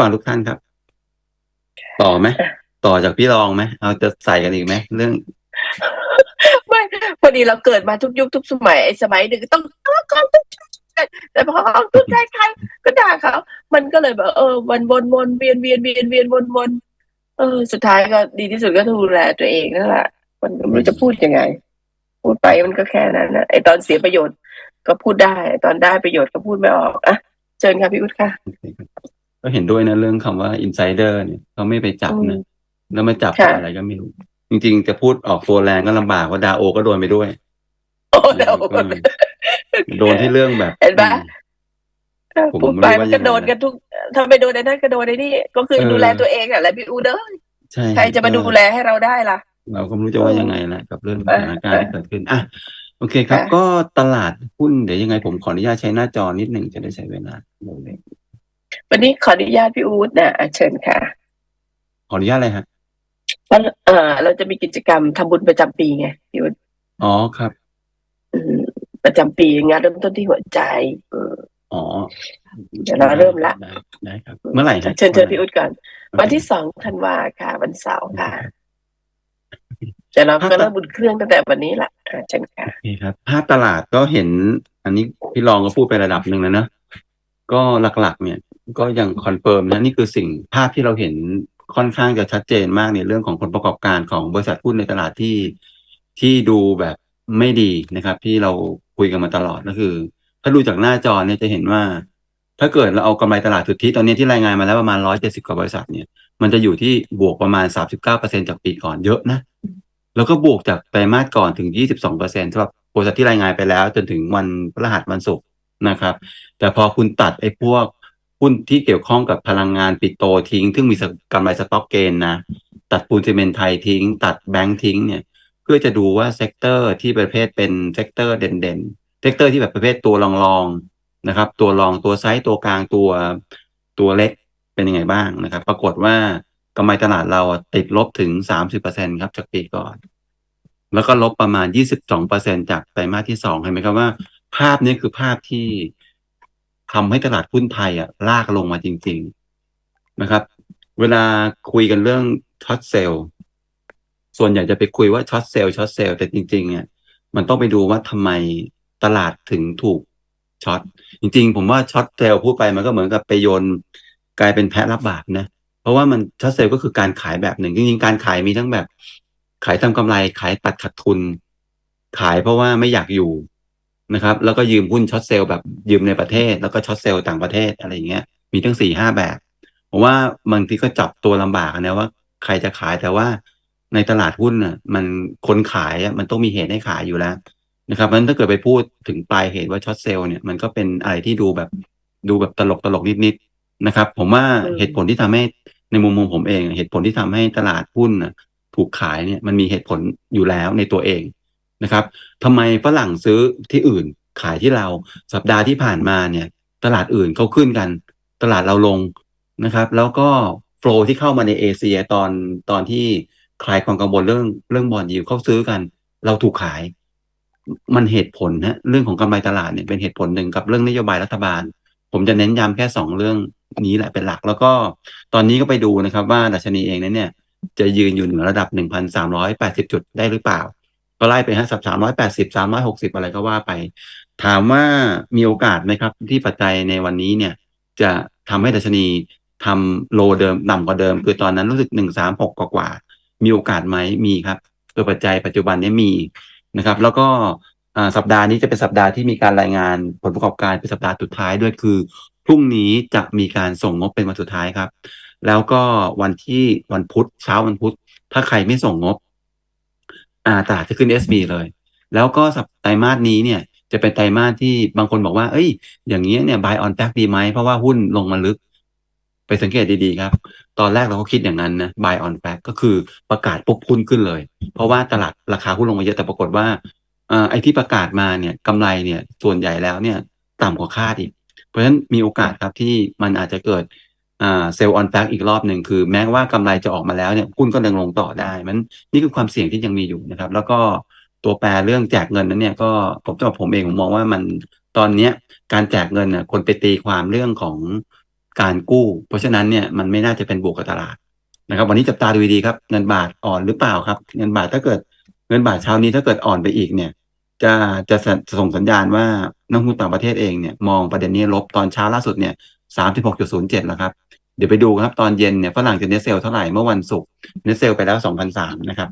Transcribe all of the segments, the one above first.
ฟังทุกท่านครับ ต่อไหมต่อจากพี่รองไหมเอาจะใส่กันอีกไหมเรื่องไม่พอดีเราเกิดมาทุกยุคทุกสมัยไอ้สมัยหนึ่งต้องต้องกองทุกแต่พอออกทุกใจใครก็ด่าเขามันก็เลยแบบเออวนวนวนเวียนเวียนเวียนเวียนวนวนเออ สุดท้ายก็ดีที่สุดก็ดูแลตัวเองนั่นแหละมันก็ไม่รู้จะพูดยังไง พูดไปมันก็แค่นั้นนะไอตอนเสียประโยชน์ก็พูดได้ ตอนได้ประโยชน์ก็พูดไม่ออกอะเชิญค่ะพี่อุ๊ดค่ะ ก็เห็นด้วยนะเรื่องคำว่าอินไซเดอร์เนี่ยเขาไม่ไปจับอืนะมแล้วมาจับค่ะอะไรก็ไม่รู้ จริง ๆ จะพูดออกตัวแรงก็ลำบากว่าดาโอก็โดนไปด้วยโอ้เดี๋ยวก็โดนที่เรื่องแบบ เห็นปะอืมผมพูดไม่ไปรู้มันว่ายัก็งไงโดนกันทุกถ้าไม่โดนไอ้นั่นก็โดนไอ้นี่ก็คือเออดูแลตัวเองอะแหละพี่อูเด้อใช่ใครจะมาดูแลให้เราได้ล่ะ เราก็ไม่รู้จะว่ายังไงละกับเรื่องสเออถานการณ์ที่เกิดขึ้นอะโอเคครับค่ะก็ตลาดหุ้นเดี๋ยวยังไงผมขออนุญาตใช้หน้าจอนิดหนึ่งจะได้ใช้เวลา วันนี้ขออนุญาตพี่อู๊ดนะอะเชิญค่ะ ขออนุญาตอะไรฮะเพราะเออเราจะมีกิจกรรมทำบุญประจำปีไงพี่อู๊ดอ๋อครับอืมประจำปีงานเริ่มต้นที่หัวใจอืมอ๋อเดี๋ยวเราเริ่มละได้ได้ครับ เมื่อไหร่ฮะเชิญเชิญพี่อู๊ดก่อนโอเควันที่สองธันวาค่ะ วันเสาร์ค่ะแต่เราก็เริ่มบุญเครื่องตั้งแต่วันนี้ละอะเชิญค่ะโอเคครับภาพตลาดก็เห็น อันนี้พี่รองก็พูดไประดับหนึ่งแล้วนะก็หลักๆ เนี่ย ก็ยังคอนเฟิร์มนะนี่คือสิ่งภาพที่เราเห็นค่อนข้างจะชัดเจนมากในเรื่องของผลประกอบการของบริษัทหุ้นในตลาดที่ที่ดูแบบไม่ดีนะครับ ที่เราคุยกันมาตลอดก็คือ ถ้าดูจากหน้าจอเนี่ยจะเห็นว่า ถ้าเกิดเราเอากำไรตลาดสุทธิตอนนี้ที่รายงานมาแล้วประมาณร้อยเจ็ดสิบกว่าบริษัทเนี่ยมันจะอยู่ที่บวกประมาณสามสิบเก้าเปอร์เซ็นจากปีก่อนเยอะนะ แล้วก็บวกจากไตรมาสก่อนถึงยี่สิบสองเปอร์เซ็นต์สำหรับบริษัทที่รายงานไปแล้ว จนถึงวันพฤหัสวันศุกร์นะครับ แต่พอคุณตัดไอ้พวก หุ้นที่เกี่ยวข้องกับพลังงานปิดโตทิ้ง ซึ่งมีกำไรสต็อกเกนนะ ตัดปูนซีเมนต์ไทยทิ้ง ตัดแบงค์ทิ้งเนี่ย เพื่อจะดูว่าเซกเตอร์ที่ประเภทเป็นเซกเตอร์เด่นๆ เซกเตอร์ที่แบบประเภทตัวรองๆนะครับ ตัวรองตัวไซส์ตัวกลางตัวตัวเล็กเป็นยังไงบ้างนะครับ ปรากฏว่ากำไรตลาดเราติดลบถึงสามสิบเปอร์เซ็นครับจากปีก่อน แล้วก็ลบประมาณยี่สิบสองเปอร์เซ็นจากไตรมาสที่สองเห็นไหมครับว่า ภาพนี้คือภาพที่ ทำให้ตลาดหุ้นไทยอะลากลงมาจริง ๆนะครับ เวลาคุยกันเรื่องช็อตเซลล์ส่วนใหญ่จะไปคุยว่าช็อตเซลล์ช็อตเซลล์แต่จริง ๆ เนี่ย มันต้องไปดูว่าทำไมตลาดถึงถูกช็อตจริง ๆ ผมว่าช็อตเซลล์พูดไปมันก็เหมือนกับไปโยนกลายเป็นแพะรับบาปนะเพราะว่ามันช็อตเซลล์ก็คือการขายแบบหนึ่งจริงๆการขายมีทั้งแบบ ขายทำกำไรขายตัดขาดทุน ขายเพราะว่าไม่อยากอยู่ นะครับ แล้วก็ยืมหุ้นช็อตเซลล์แบบยืมในประเทศ แล้วก็ช็อตเซลล์ต่างประเทศอะไรอย่างเงี้ยมีทั้งสี่ห้าแบบผมว่าบางทีก็จับตัวลำบากนะว่าใครจะขายแต่ว่าในตลาดหุ้นน่ะมันคนขายอะมันต้องมีเหตุให้ขายอยู่แล้วนะครับเพราะฉะนั้นถ้าเกิดไปพูดถึงปลายเหตุว่าช็อตเซลล์เนี่ยมันก็เป็นอะไรที่ดูแบบดูแบบตลกตลกนิดๆนะครับ ผมว่าเหตุผลที่ทำให้ในมุมมองผมเอง เหตุผลที่ทำให้ตลาดหุ้นน่ะถูกขายเนี่ยมันมีเหตุผลอยู่แล้วในตัวเอง นะครับทำไมฝรั่งซื้อที่อื่นขายที่เราสัปดาห์ที่ผ่านมาเนี่ยตลาดอื่นเขาขึ้นกัน ตลาดเราลงนะครับ แล้วก็โฟล์ที่เข้ามาในเอเชียตอนตอนที่คลายความกังวลเรื่องเรื่องบอลยิวเขาซื้อกัน เราถูกขาย มันเหตุผลนะเรื่องของกำไรตลาดเนี่ยเป็นเหตุผลหนึ่งกับเรื่องนโยบายรัฐบาล ผมจะเน้นย้ำแค่สองเรื่องนี้แหละเป็นหลัก แล้วก็ตอนนี้ก็ไปดูนะครับว่าดัชนีเองนั้นเนี่ย จะยืนอยู่เหนือระดับ 1,380 จุดได้หรือเปล่า ก็ไล่ไปฮะสับ380 360อยหกสิบอะไรก็ว่าไป ถามว่ามีโอกาสไหมครับ ที่ปัจจัยในวันนี้เนี่ย จะทำให้ดัชนีทำโลเดิมต่ำกว่าเดิม คือตอนนั้นรู้สึก136กว่ามหกกว่า มีโอกาสไหมมีครับโดยปัจจัยปัจจุบันนี้มีนะครับ แล้วก็สัปดาห์นี้จะเป็นสัปดาห์ที่มีการรายงานผลประกอบการเป็นสัปดาห์สุดท้ายด้วยคือพรุ่งนี้จะมีการส่งงบเป็นวันสุดท้ายครับ แล้วก็วันที่วันพุธเช้าวันพุธ ถ้าใครไม่ส่งงบ อ่าตลาดจะขึ้น SB เลย แล้วก็สัปไตรมาสนี้เนี่ย จะเป็นไตรมาสที่บางคนบอกว่า เอ้ย อย่างเงี้ยเนี่ย buy on back ดีไหม เพราะว่าหุ้นลงมาลึก ไปสังเกตดีๆครับ ตอนแรกเราก็คิดอย่างนั้นนะ buy on back ก็คือประกาศปุ๊บหุ้นขึ้นเลย เพราะว่าตลาดราคาหุ้นลงมาเยอะแต่ปรากฏว่าอ่อไอ้ที่ประกาศมาเนี่ยกำไรเนี่ยส่วนใหญ่แล้วเนี่ยต่ำกว่าคาดอีก เพราะฉะนั้นมีโอกาสครับที่มันอาจจะเกิด เซลล์ออนแฟกอีกรอบหนึ่งคือ แม้ว่ากำไรจะออกมาแล้วเนี่ยหุ้นก็ยังลงต่อได้ มันนี่คือความเสี่ยงที่ยังมีอยู่นะครับ แล้วก็ตัวแปรเรื่องแจกเงินนั้นเนี่ยก็ผมจะบอกผมเองผมมองว่ามันตอนเนี้ยการแจกเงินน่ะคนไปตีความเรื่องของการกู้ เพราะฉะนั้นเนี่ยมันไม่น่าจะเป็นบวกกับตลาดนะครับ วันนี้จับตาดูดีครับเงินบาทอ่อนหรือเปล่าครับ เงินบาทถ้าเกิดเงินบาทเช้านี้ถ้าเกิดอ่อนไปอีกเนี่ย จะจะส่งสัญญาณว่านักลงทุนต่างประเทศเองเนี่ยมองประเด็นนี้ลบตอนเช้าล่าสุดเนี่ย สามสิบหกจุดศูนย์เจ็ดแล้วครับ เดี๋ยวไปดูครับตอนเย็นเนี่ยฝรั่งจะเนสเซลเท่าไหร่เมื่อวันศุกร์เนสเซลไปแล้วสองพันสามนะครับ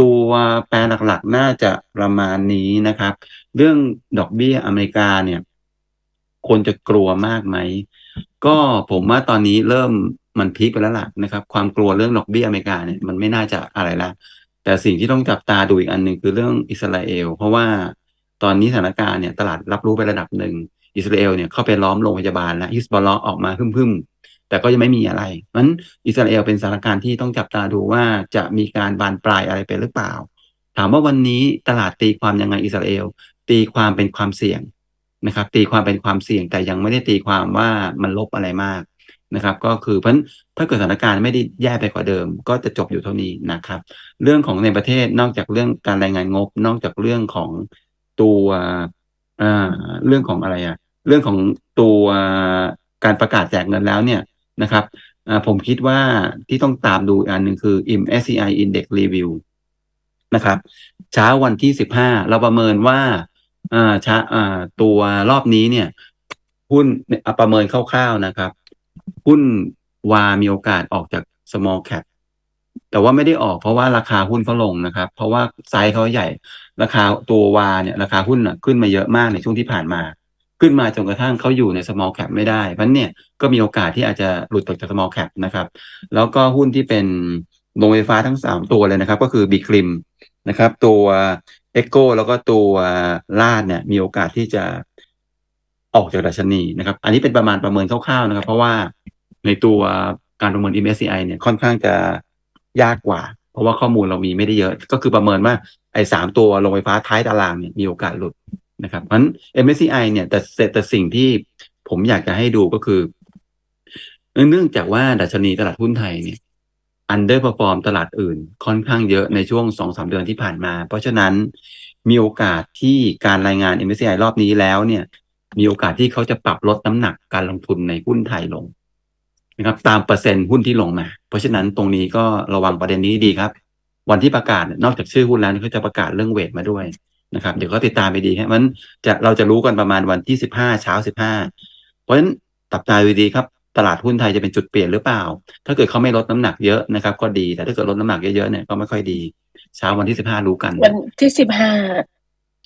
ตัวแปรหลักๆ น่าจะประมาณนี้นะครับ เรื่องดอกเบี้ยอเมริกาเนี่ย คนจะกลัวมากไหม ก็ผมว่าตอนนี้เริ่มมันพีคไปแล้วล่ะนะครับ ความกลัวเรื่องดอกเบี้ยอเมริกาเนี่ยมันไม่น่าจะอะไรละแต่สิ่งที่ต้องจับตาดูอีกอันหนึ่งคือเรื่องอิสราเอล เพราะว่าตอนนี้สถานการณ์เนี่ยตลาดรับรู้ไประดับหนึ่ง อิสราเอลเนี่ยเข้าไปล้อมโรงพยาบาลแล้วฮิสบอลลอออกมาพึ่มๆแต่ก็ยังไม่มีอะไรมันอิสราเอลเป็นสถานการณ์ที่ต้องจับตาดูว่าจะมีการบานปลายอะไรไปหรือเปล่า ถามว่าวันนี้ตลาดตีความยังไงอิสราเอลตีความเป็นความเสี่ยงนะครับ ตีความเป็นความเสี่ยงแต่ยังไม่ได้ตีความว่ามันลบอะไรมากนะครับ ก็คือเพราะถ้าเกิดสถานการณ์ไม่ได้แย่ไปกว่าเดิม ก็จะจบอยู่เท่านี้นะครับ เรื่องของในประเทศนอกจากเรื่องการรายงานงบ นอกจากเรื่องของตัวเรื่องของอะไรอะ เรื่องของตัวการประกาศแจกเงินแล้วเนี่ยนะครับผมคิดว่าที่ต้องตามดูอันหนึ่งคือ MSCI Index Review นะครับเช้าวันที่สิบห้าเราประเมินว่าช้าตัวรอบนี้เนี่ยหุ้นประเมินคร่าวๆนะครับ หุ้นวามีโอกาสออกจาก small cap แต่ว่าไม่ได้ออกเพราะว่าราคาหุ้นเขาลงนะครับ เพราะว่าไซส์เขาใหญ่ ราคาตัววาเนี่ยราคาหุ้นขึ้นมาเยอะมากในช่วงที่ผ่านมา ขึ้นมาจนกระทั่งเขาอยู่ใน small cap ไม่ได้เพราะเนี่ยก็มีโอกาสที่อาจจะหลุดออกจาก small cap นะครับ แล้วก็หุ้นที่เป็นโรงไฟฟ้าทั้งสามตัวเลยนะครับ ก็คือบีคลิมนะครับ ตัวเอ็กโกแล้วก็ตัวลาดเนี่ย มีโอกาสที่จะออกจากดัชนีนะครับ อันนี้เป็นประมาณประเมินคร่าวๆนะครับ เพราะว่าในตัวการประเมิน MSCI เนี่ยค่อนข้างจะยากกว่า เพราะว่าข้อมูลเรามีไม่ได้เยอะ ก็คือประเมินว่าไอ้สามตัวโรงไฟฟ้าท้ายตารางเนี่ยมีโอกาสหลุด นะครับเพราะฉะนั้น MSCI เนี่ยแต่แต่สิ่งที่ผมอยากจะให้ดูก็คือ เนื่องจากว่าดัชนีตลาดหุ้นไทยเนี่ย underperform ตลาดอื่นค่อนข้างเยอะในช่วงสองสามเดือนที่ผ่านมา เพราะฉะนั้นมีโอกาสที่การรายงาน MSCI รอบนี้แล้วเนี่ยมีโอกาสที่เขาจะปรับลดน้ำหนักการลงทุนในหุ้นไทยลงนะครับตามเปอร์เซ็นต์หุ้นที่ลงมา เพราะฉะนั้นตรงนี้ก็ระวังประเด็นนี้ดีครับ วันที่ประกาศนอกจากชื่อหุ้นแล้วเขาจะประกาศเรื่องเวทมาด้วย นะครับเดี๋ยวก็ติดตามไปดีครับมันจะเราจะรู้กันประมาณวันที่สิบห้าเช้าสิบห้าเพราะฉะนั้นตับตาดูดีครับ ตลาดหุ้นไทยจะเป็นจุดเปลี่ยนหรือเปล่า ถ้าเกิดเขาไม่ลดน้ำหนักเยอะนะครับ ก็ดีแต่ถ้าเกิดลดน้ำหนักเยอะๆเนี่ยก็ไม่ค่อยดี เช้าวันที่สิบห้ารู้กัน วันที่สิบห้า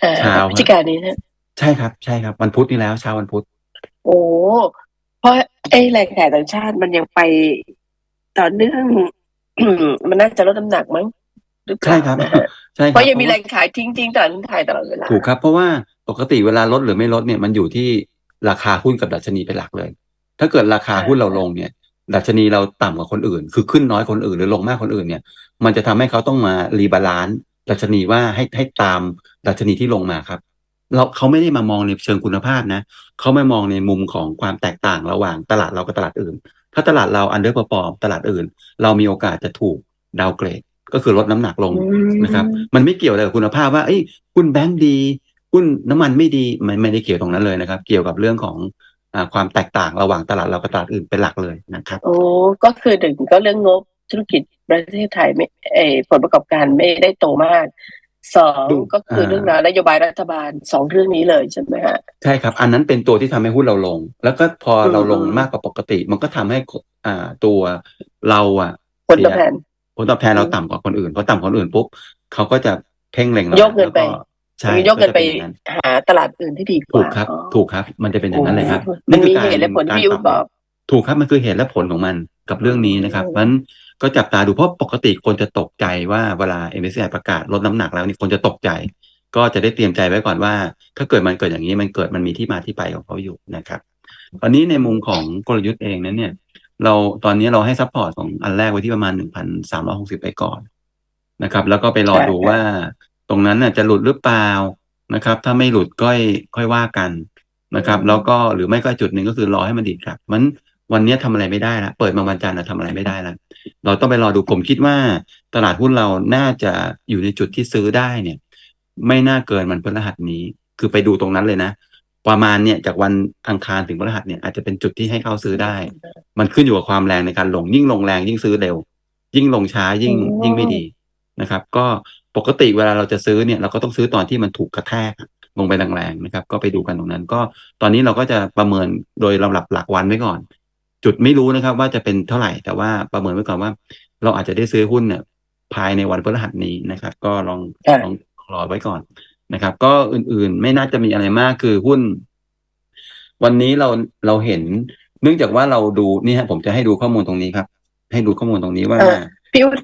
อ่าเช้าพฤศจิกายนนี้นะใช่ครับใช่ครับวันพุธนี่แล้วเช้าวันพุธโอ้เพราะไอ้แรงขายต่างชาติมันยังไปต่อเนื่องมันน่าจะลดน้ำหนักมั้ง หรือเปล่าใช่ครับนะฮะใช่คเพรับราะยังมีแรงขายทิ้งทิ้งๆตลาดหุ้นไทยตลอดเวลาถูกครับ เพราะว่าปกติเวลาลดหรือไม่ลดเนี่ยมันอยู่ที่ราคาหุ้นกับดัชนีเป็นหลักเลย ถ้าเกิดราคาหุ้นเราลงเนี่ย ดัชนีเราต่ำกว่าคนอื่น คือขึ้นน้อยคนอื่นหรือลงมากคนอื่นเนี่ย มันจะทำให้เขาต้องมารีบาลานซ์ดัชนีว่าให้ให้ตามดัชนีที่ลงมาครับเราเขาไม่ได้มามองในเชิงคุณภาพนะเขาไม่มองในมุมของความแตกต่างระหว่างตลาดเรากับตลาดอื่น ถ้าตลาดเราอันเดอร์ r อร์ตลาดอื่น เรามีโอกาสจะถูกดาวเกรด ก็คือลดน้ำหนักลงอืมนะครับ มันไม่เกี่ยวอะไรกับคุณภาพว่าเอ้ยหุ้นแบงก์ดีหุ้นน้ำมันไม่ดีมันไม่ได้เกี่ยวตรงนั้นเลยนะครับ เกี่ยวกับเรื่องของอาความแตกต่างระหว่างตลาดเรากับตลาดอื่นเป็นหลักเลยนะครับ โอ้ก็คือหนึ่งก็เรื่องงบธุรกิจประเทศไทยไม่เออผลประกอบการไม่ได้โตมากสองดูก็คืออ่าเรื่องนโยบายรัฐบาลสองเรื่องนี้เลยใช่ไหมฮะใช่ครับ อันนั้นเป็นตัวที่ทำให้หุ้นเราลง แล้วก็พออมเราลงมากกว่าปกติ มันก็ทำให้อ่าตัวเราอะผลตอบแทน ผลตอบแทนเราต่ำกว่าคนอื่นพอต่ำกว่าคนอื่นปุ๊บเขาก็จะเพ่งเล็งเรายกเงินไปแล้วใช่ยกเงินไปจะอย่างหาตลาดอื่นที่ดีกถูว่ากครับอ๋อถูกครับ มันจะเป็นอย่างนั้นเลยครับโอ้มันมีเหตุและผลที่พี่กาอุ๊รดปบรัอกถูกครับมันคือเหตุและผลของมันกับเรื่องนี้นะครับอืมเพราะฉะนั้นก็จับตาดูเพราะปกติคนจะตกใจว่าเวลา MSCI ประกาศลดน้ำหนักแล้วนี่คนจะตกใจ ก็จะได้เตรียมใจไว้ก่อนว่า ถ้าเกิดมันเกิดอย่างนี้มันเกิดมันมีที่มาที่ไปของเขาอยู่นะครับตอนนี้ในมุมของกลยุทธ์เองนั้นเนี่ย เราตอนนี้เราให้ซัพพอร์ตของอันแรกไว้ที่ประมาณหนึ่งพันสามร้อยหกสิบไปก่อนนะครับ แล้วก็ไปรอดูว่าตรงนั้นน่ะจะหลุดหรือเปล่านะครับ ถ้าไม่หลุดก็ค่อยว่ากันนะครับ แล้วก็หรือไม่ก็จุดหนึ่งก็คือรอให้มันดีดกลับ มันวันนี้ทำอะไรไม่ได้ละเปิดมาวันจันทร์นะทำอะไรไม่ได้ละเราต้องไปรอดูผมคิดว่าตลาดหุ้นเราน่าจะอยู่ในจุดที่ซื้อได้เนี่ย ไม่น่าเกินมันพฤหัสนี้ คือไปดูตรงนั้นเลยนะ ประมาณเนี่ยจากวันอังคารถึงพฤหัสเนี่ยอาจจะเป็นจุดที่ให้เข้าซื้อได้ มันขึ้นอยู่กับความแรงในการลงยิ่งลงแรงยิ่งซื้อเร็ว ยิ่งลงช้ายิ่งอืมยิ่งไม่ดีนะครับ ก็ปกติเวลาเราจะซื้อเนี่ยเราก็ต้องซื้อตอนที่มันถูกกระแทกลงไปแรงๆนะครับ ก็ไปดูกันตรงนั้น ก็ตอนนี้เราก็จะประเมินโดยลำดับหลักวันไว้ก่อน จุดไม่รู้นะครับ ว่าจะเป็นเท่าไหร่แต่ว่าประเมินไว้ก่อนว่า เราอาจจะได้ซื้อหุ้นเนี่ยภายในวันพฤหัสนี้นะครับ ก็ลองค่ะลองรอไว้ก่อน นะครับ ก็อื่นๆ ไม่น่าจะมีอะไรมากคือหุ้น วันนี้เราเราเห็น เนื่องจากว่าเราดูนี่ฮะผมจะให้ดูข้อมูลตรงนี้ครับ ให้ดูข้อมูลตรงนี้ว่าเออพี่อุ๊ด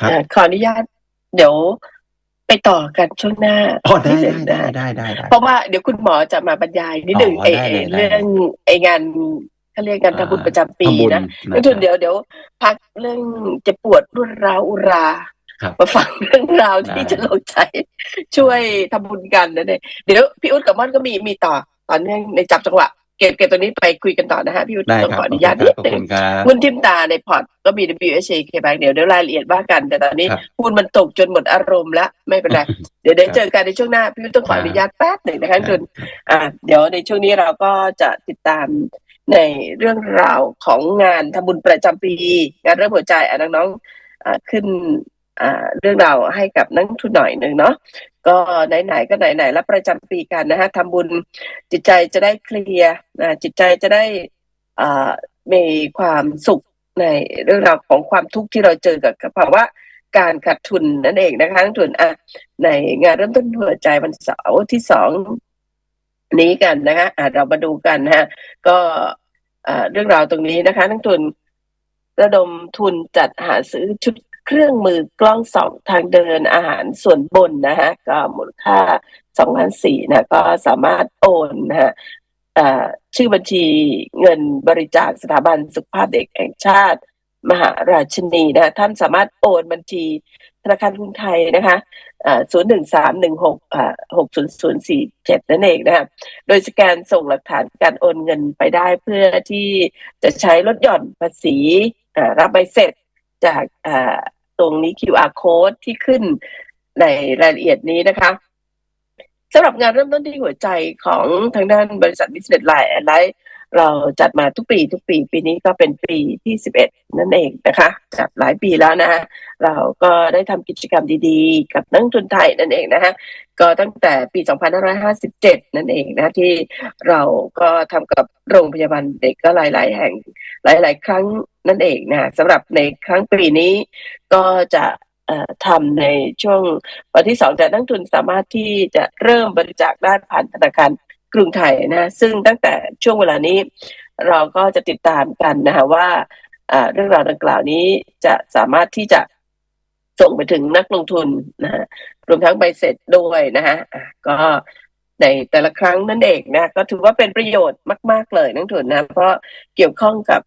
ครับเอ่อขออนุญาต เดี๋ยวไปต่อกันช่วงหน้าอ๋อได้นิได้นึงได้นะได้ได้ได้ เพราะว่าเดี๋ยวคุณหมอจะมาบรรยายนิดหนึ่งอ๋อไอ้ได้ไอ้เลยได้เรื่องไอ้งานเขาเรียกงานทำบุญประจำปีทำบุญนะนะนักทุนเดี๋ยวเดี๋ยวพักเรื่องเจะปวดรุนราวอุราครับ มาฟังเรื่องราวที่ได้จะลงใจ ช่วยทำบุญกันนะเนี่ยเดี๋ยวพี่อุ๊ดกับม่อนก็มีมีต่อต่อเนื่องในจับจังหวะเก็บเก็บตัวนี้ไปคุยกันต่อนะฮะพี่อุ๊ดได้ต้องครับขออนุญาตขนิดอบหนึ่คุงณครับหุ้นทิมตาในพอร์ตก็มี WHA K Bank เดี๋ยวเดี๋ยวรายละเอียดว่ากัน แต่ตอนนี้ครับหุ้นมันตกจนหมดอารมณ์แล้วไม่เป็นไรเดี๋ยวได้เจอกันในช่วงหน้าพี่วิทย์ต้องขออนุญาตแป๊บหนึ่งนะคะคุณอ่าเดี๋ยวในช่วงนี้เราก็จะติดตามในเรื่องราวของงานทำบุญประจำปี งานเริ่มหัวใจอะน้องๆอ่าขึ้นอ่า เรื่องราวให้กับนักทุนหน่อยหนึ่งเนาะก็ไหนๆก็ไหนๆแล้วประจำปีกันนะฮะทำบุญจิตใจจะได้เคลียร์อ่าจิตใจจะได้มีความสุขในเรื่องราวของความทุกข์ที่เราเจอกับภาวะการขาดทุนนั่นเองนะคะนักทุนอะในงานเริ่มต้นหัวใจวันเสาร์ที่สองนี้กันนะคะอะเรามาดูกันนะฮะก็เรื่องราวตรงนี้นะคะนักทุนระดมทุนจัดหาซื้อชุด เครื่องมือกล้องส่องทางเดินอาหารส่วนบนนะฮะก็มูลค่าสองล้านสี่นะก็สามารถโอนนะฮะชื่อบัญชีเงินบริจาคสถาบันสุขภาพเด็กแห่งชาติ มหาราชินีนะท่านสามารถโอนบัญชีธนาคารกรุงไทยนะคะศูนย์หนึ่งสามหนึ่งหกหกศูนย์ศูนย์สี่เจ็ดนั่นเองนะคะโดยสแกนส่งหลักฐานการโอนเงินไปได้เพื่อที่จะใช้ลดหย่อนภาษีรับใบเสร็จ จากตรงนี้ QR code ที่ขึ้นในรายละเอียดนี้นะคะสำหรับงานเริ่มต้นที่หัวใจของทางด้านบริษัท Business Line แอนไล เราจัดมาทุกปีทุกปีปีนี้ก็เป็นปีที่ 11 นั่นเองนะคะจัดหลายปีแล้วนะเราก็ได้ทำกิจกรรมดีๆ กับนักทุนไทยนั่นเองนะฮะก็ตั้งแต่ปี 2557 นั่นเองนะที่เราก็ทำกับโรงพยาบาลเด็กก็หลาย ๆ แห่งหลาย ๆ ครั้งนั่นเองนะสำหรับในครั้งปีนี้ก็จะทำในช่วงวันที่สองแต่นักทุนสามารถที่จะเริ่มบริจาคได้ผ่านธนาคาร กรุงไทยนะซึ่งตั้งแต่ช่วงเวลานี้ เราก็จะติดตามกันนะคะว่าเรื่องราวดังกล่าวนี้จะสามารถที่จะส่งไปถึงนักลงทุนนะฮะรวมทั้งใบเสร็จด้วยนะฮะก็ในแต่ละครั้งนั่นเองนะก็ถือว่าเป็นประโยชน์มาก ๆ เลยนักลงทุนนะ เพราะเกี่ยวข้องกับ